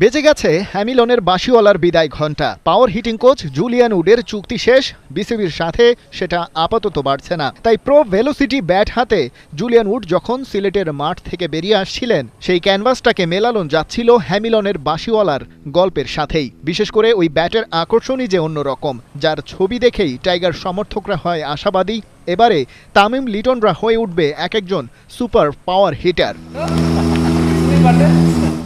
বেজে গেছে হ্যামিলনের বাসিওয়ালার বিদায় ঘণ্টা। পাওয়ার হিটিং কোচ জুলিয়ান উডের চুক্তি শেষ বিসিবির সাথে সেটা আপাতত বাড়ছে না। তাই প্রো ভেলোসিটি ব্যাট হাতে জুলিয়ান উড যখন সিলেটের মাঠ থেকে বেরিয়ে আসছিলেন, সেই ক্যানভাসটাকে মেলানো যাচ্ছিল হ্যামিলনের বাসিওয়ালার গল্পের সাথেই। বিশেষ করে ওই ব্যাটের আকর্ষণই যে অন্যরকম, যার ছবি দেখেই টাইগার সমর্থকরা হয় আশাবাদী। এবারে তামিম লিটনরা হয়ে উঠবে এক একজন সুপার পাওয়ার হিটার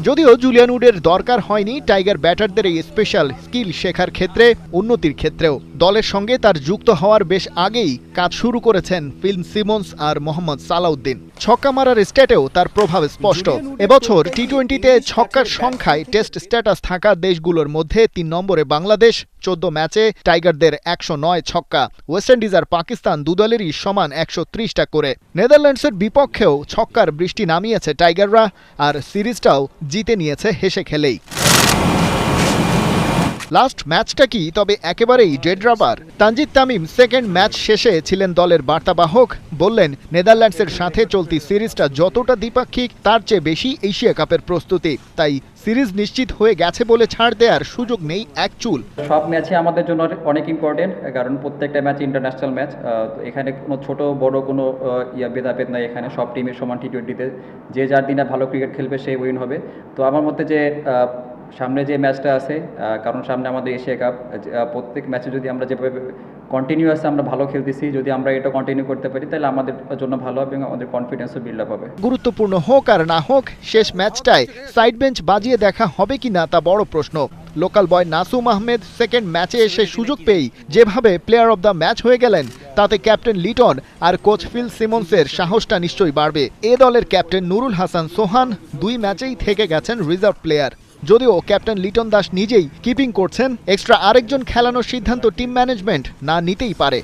যদিও জুলিয়ান উডের দরকার হয়নি টাইগার ব্যাটারদের এই স্পেশাল স্কিল শেখার ক্ষেত্রে, উন্নতির ক্ষেত্রেও। দলের সঙ্গে তার যুক্ত হওয়ার বেশ আগেই কাজ শুরু করেছেন ফিল্ম সিমন্স আর মোহাম্মদ সালাউদ্দিন। ছক্কা মারার স্ট্যাটেও তার প্রভাব স্পষ্ট। এবছর টি টোয়েন্টিতে ছক্কার সংখ্যায় টেস্ট স্ট্যাটাস থাকা দেশগুলোর মধ্যে তিন নম্বরে বাংলাদেশ, চোদ্দ ম্যাচে টাইগারদের একশো নয় ছক্কা। ওয়েস্ট ইন্ডিজ আর পাকিস্তান দুদলেরই সমান একশো ত্রিশটা করে। নেদারল্যান্ডসের বিপক্ষেও ছক্কার বৃষ্টি নামিয়েছে টাইগাররা, আর সিরিজটাও জিতে নিয়েছে হেসে খেলেই। লাস্ট ম্যাচটা কি? তবে একেবারেই dead rubber Tanzid Tamim second match শেষে ছিলেন দলের বার্তাবাহক। বললেন, নেদারল্যান্ডসের সাথে চলতি সিরিজটা যতটা দ্বিপাক্ষিক, তার চেয়ে বেশি এশিয়া কাপের প্রস্তুতি। তাই সিরিজ নিশ্চিত হয়ে গেছে বলে ছাড় দেওয়ার সুযোগ নেই এক চুল। সব ম্যাচে আমাদের জন্য অনেক ইম্পর্টেন্ট কারণ প্রত্যেকটা ম্যাচ ইন্টারন্যাশনাল ম্যাচ এখানে কোনো ছোট, বড় কোনো ইয়া ভেদাভেদ নাই এখানে। সব টিমের সমান টি টোয়েন্টিতে যে যার দিনে ভালো ক্রিকেট খেলবে সেই উইন হবে। তো আমার মতে যে সামনে যে ম্যাচটা আছে কারণ সামনে আমাদের এশিয়া কাপ প্রত্যেক ম্যাচে যদি আমরা যেভাবে কন্টিনিউয়াস আমরা ভালো খেলতেছি, যদি আমরা এটা কন্টিনিউ করতে পারি, তাহলে আমাদের জন্য ভালো হবে এবং আমাদের কনফিডেন্সও বিল্ড আপ হবে। গুরুত্বপূর্ণ হোক আর না হোক, শেষ ম্যাচটায় সাইড বেঞ্চ বাজিয়ে দেখা হবে কি না, তা বড় প্রশ্ন। Local boy Nasum Ahmed second ম্যাচে এসে সুযোগ পেয়েই যেভাবে প্লেয়ার অব দ্য ম্যাচ হয়ে গেলেন, তাতে ক্যাপ্টেন লিটন আর কোচ ফিল সিমন্সের সাহসটা নিশ্চয়ই বাড়বে। এ দলের ক্যাপ্টেন নুরুল হাসান সোহান দুই ম্যাচেই থেকে গেছেন রিজার্ভ প্লেয়ার যদিও ক্যাপ্টেন লিটন দাস নিজেই কিপিং করছেন, এক্সট্রা আরেকজন খেলানোর সিদ্ধান্ত টিম ম্যানেজমেন্ট না নিতেই পারে।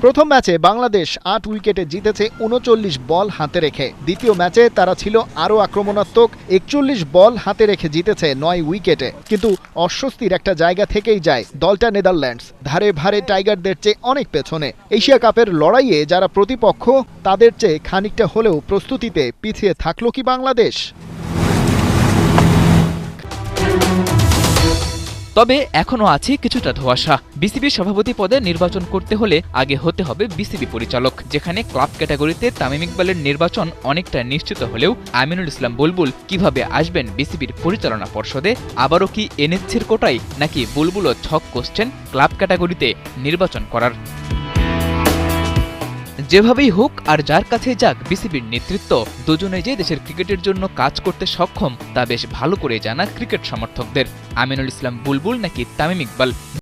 প্রথম ম্যাচে বাংলাদেশ আট উইকেটে জিতেছে উনচল্লিশ বল হাতে রেখে। দ্বিতীয় ম্যাচে তারা ছিল আরও আক্রমণাত্মক, একচল্লিশ বল হাতে রেখে জিতেছে নয় উইকেটে। কিন্তু অস্বস্তির একটা জায়গা থেকেই যায় দলটা নেদারল্যান্ডস। ধারে ভারে টাইগারদের চেয়ে অনেক পেছনে। এশিয়া কাপের লড়াইয়ে যারা প্রতিপক্ষ, তাদের চেয়ে খানিকটা হলেও প্রস্তুতিতে পিছিয়ে থাকল কি বাংলাদেশ? তবে এখনও আছে কিছুটা ধোয়াশা। বিসিবি সভাপতি পদে নির্বাচন করতে হলে আগে হতে হবে বিসিবি পরিচালক, যেখানে ক্লাব ক্যাটাগরিতে তামিম ইকবালের নির্বাচন অনেকটা নিশ্চিত হলেও আমিনুল ইসলাম বুলবুল কীভাবে আসবেন বিসিবির পরিচালনা পর্ষদে, আবারও কি এনএসসির কোটাই নাকি বুলবুলও ছক কষছেন ক্লাব ক্যাটাগরিতে নির্বাচন করার? যেভাবেই হোক আর যার কাছে যাক, বিসিবির নেতৃত্ব, দুজনে যে দেশের ক্রিকেটের জন্য কাজ করতে সক্ষম, তা বেশ ভালো করে জানা ক্রিকেট সমর্থকদের। আমিনুল ইসলাম বুলবুল নাকি তামিম ইকবাল?